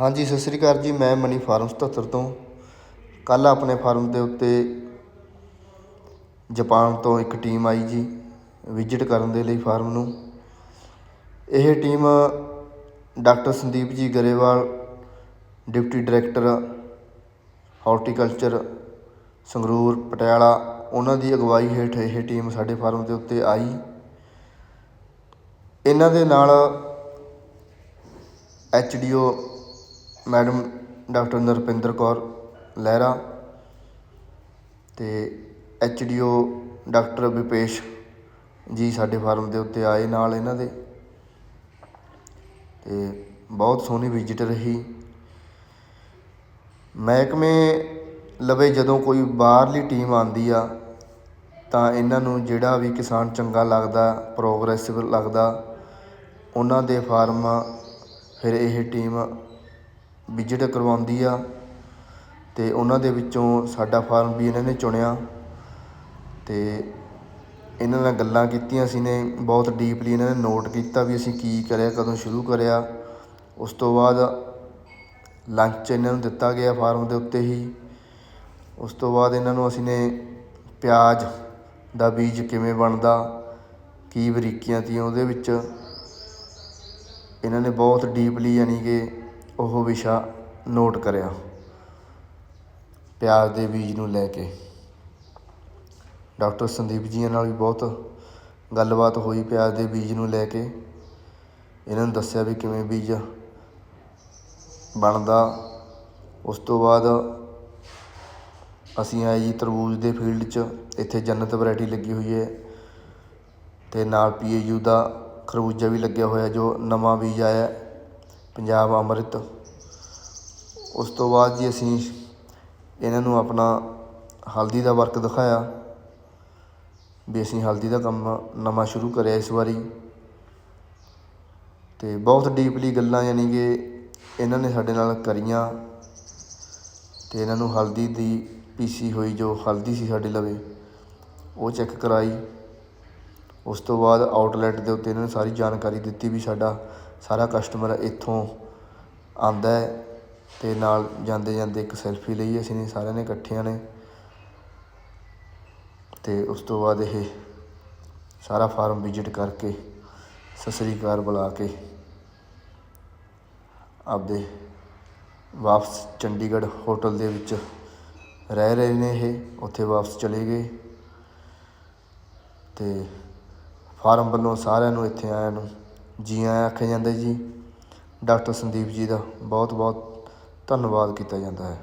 ਹਾਂਜੀ, ਸਤਿ ਸ੍ਰੀ ਅਕਾਲ ਜੀ। ਮੈਂ ਮਨੀ ਫਾਰਮ 77 ਤੋਂ। ਕੱਲ ਆਪਣੇ ਫਾਰਮ ਦੇ ਉੱਤੇ ਜਾਪਾਨ ਤੋਂ ਇੱਕ ਟੀਮ ਆਈ ਜੀ, ਵਿਜ਼ਿਟ ਕਰਨ ਦੇ ਲਈ ਫਾਰਮ ਨੂੰ। ਇਹ team doctor Sandeep ji Grewal, deputy director horticulture, Sangrur, Patiala, ਉਹਨਾਂ ਦੀ ਅਗਵਾਈ ਹੇਠ ਇਹ ਟੀਮ ਸਾਡੇ ਫਾਰਮ ਦੇ ਉੱਤੇ ਆਈ। ਇਹਨਾਂ ਦੇ ਨਾਲ HDO madam doctor Narpinder Kaur Lehra ਅਤੇ H D O doctor Vipesh ji ਸਾਡੇ ਫਾਰਮ ਦੇ ਉੱਤੇ ਆਏ ਨਾਲ ਇਹਨਾਂ ਦੇ। ਅਤੇ ਬਹੁਤ ਸੋਹਣੀ ਵਿਜ਼ਿਟ ਰਹੀ। ਮਹਿਕਮੇ ਲਵੇ ਜਦੋਂ ਕੋਈ ਬਾਹਰਲੀ ਟੀਮ ਆਉਂਦੀ ਆ, ਤਾਂ ਇਹਨਾਂ ਨੂੰ ਜਿਹੜਾ ਵੀ ਕਿਸਾਨ ਚੰਗਾ ਲੱਗਦਾ ਪ੍ਰੋਗਰੈਸਿਵ ਲੱਗਦਾ, ਉਹਨਾਂ ਦੇ ਫਾਰਮ, ਫਿਰ ਇਹ ਟੀਮ ਵਿਜ਼ਿਟ ਕਰਵਾਉਂਦੀ ਆ ਅਤੇ ਉਹਨਾਂ ਦੇ ਵਿੱਚੋਂ ਸਾਡਾ ਫਾਰਮ ਵੀ ਇਹਨਾਂ ਨੇ ਚੁਣਿਆ ਅਤੇ ਇਹਨਾਂ ਨਾਲ ਗੱਲਾਂ ਕੀਤੀਆਂ ਸੀ ਨੇ, ਬਹੁਤ ਡੀਪਲੀ ਇਹਨਾਂ ਨੇ ਨੋਟ ਕੀਤਾ ਵੀ ਅਸੀਂ ਕੀ ਕਰਿਆ, ਕਦੋਂ ਸ਼ੁਰੂ ਕਰਿਆ। ਉਸ ਤੋਂ ਬਾਅਦ ਲੰਚ ਇਹਨਾਂ ਨੂੰ ਦਿੱਤਾ ਗਿਆ ਫਾਰਮ ਦੇ ਉੱਤੇ ਹੀ। ਉਸ ਤੋਂ ਬਾਅਦ ਇਹਨਾਂ ਨੂੰ ਅਸੀਂ ਨੇ ਪਿਆਜ਼ ਦਾ ਬੀਜ ਕਿਵੇਂ ਬਣਦਾ, ਕੀ ਬਰੀਕੀਆਂ ਤੀਆਂ ਉਹਦੇ ਵਿੱਚ। ਇਹਨਾਂ ਨੇ ਬਹੁਤ ਡੀਪਲੀ ਯਾਨੀ ਕਿ ਉਹ ਵਿਸ਼ਾ ਨੋਟ ਕਰਿਆ। ਪਿਆਜ਼ ਦੇ ਬੀਜ ਨੂੰ ਲੈ ਕੇ। ਡਾਕਟਰ ਸੰਦੀਪ ਜੀ ਨਾਲ ਵੀ ਬਹੁਤ ਗੱਲਬਾਤ ਹੋਈ ਪਿਆਜ਼ ਦੇ ਬੀਜ ਨੂੰ ਲੈ ਕੇ। ਇਹਨਾਂ ਨੂੰ ਦੱਸਿਆ ਵੀ ਕਿਵੇਂ ਬੀਜ ਬਣਦਾ। ਉਸ ਤੋਂ ਬਾਅਦ ਅਸੀਂ ਆਏ ਜੀ ਤਰਬੂਜ ਦੇ ਫੀਲਡ 'ਚ। ਇੱਥੇ ਜੰਨਤ ਵੈਰਾਈਟੀ ਲੱਗੀ ਹੋਈ ਹੈ। ਤੇ ਨਾਲ ਪੀਏਯੂ ਦਾ ਖਰਬੂਜਾ ਵੀ ਲੱਗਿਆ ਹੋਇਆ ਜੋ ਨਵਾਂ ਬੀਜ ਆਇਆ। ਪੰਜਾਬ ਅੰਮ੍ਰਿਤ। ਉਸ ਤੋਂ ਬਾਅਦ ਜੀ ਅਸੀਂ ਇਹਨਾਂ ਨੂੰ ਆਪਣਾ ਹਲਦੀ ਦਾ ਵਰਕ ਦਿਖਾਇਆ। ਵੀ ਅਸੀਂ ਹਲਦੀ ਦਾ ਕੰਮ ਨਵਾਂ ਸ਼ੁਰੂ ਕਰਿਆ ਇਸ ਵਾਰੀ। ਤੇ ਬਹੁਤ ਡੀਪਲੀ ਗੱਲਾਂ ਯਾਨੀ ਕਿ ਇਹਨਾਂ ਨੇ ਸਾਡੇ ਨਾਲ ਕਰੀਆਂ। ਤੇ ਇਹਨਾਂ ਨੂੰ ਹਲਦੀ ਦੀ ਪੀਸੀ ਹੋਈ ਜੋ ਹਲਦੀ ਸੀ ਸਾਡੇ ਲਵੇ, ਉਹ ਚੈੱਕ ਕਰਾਈ। ਉਸ ਤੋਂ ਬਾਅਦ ਆਊਟਲੈਟ ਦੇ ਉੱਤੇ ਇਹਨਾਂ ਨੇ ਸਾਰੀ ਜਾਣਕਾਰੀ ਦਿੱਤੀ ਵੀ ਸਾਡਾ ਸਾਰਾ ਕਸਟਮਰ ਇੱਥੋਂ ਆਉਂਦਾ ਹੈ ਤੇ ਨਾਲ ਜਾਂਦੇ ਜਾਂਦੇ ਇੱਕ ਸੈਲਫੀ ਲਈ ਅਸੀਂ ਨੇ, ਸਾਰਿਆਂ ਨੇ ਇਕੱਠਿਆਂ ਨੇ। ਅਤੇ ਉਸ ਤੋਂ ਬਾਅਦ ਇਹ ਸਾਰਾ ਫਾਰਮ ਵਿਜ਼ਿਟ ਕਰਕੇ ਸਤਿ ਸ੍ਰੀ ਅਕਾਲ ਬੁਲਾ ਕੇ ਆਪਦੇ ਵਾਪਸ ਚੰਡੀਗੜ੍ਹ ਹੋਟਲ ਦੇ ਵਿੱਚ ਰਹਿ ਰਹੇ ਨੇ ਇਹ, ਉੱਥੇ ਵਾਪਸ ਚਲੇ ਗਏ। ਤੇ ਫਾਰਮ ਵੱਲੋਂ ਸਾਰਿਆਂ ਨੂੰ ਇੱਥੇ ਆਇਆਂ ਨੂੰ ਜੀ ਆਇਆਂ ਆਖਿਆ ਜਾਂਦਾ ਜੀ। ਡਾਕਟਰ ਸੰਦੀਪ ਜੀ ਦਾ ਬਹੁਤ ਬਹੁਤ ਧੰਨਵਾਦ ਕੀਤਾ ਜਾਂਦਾ ਹੈ।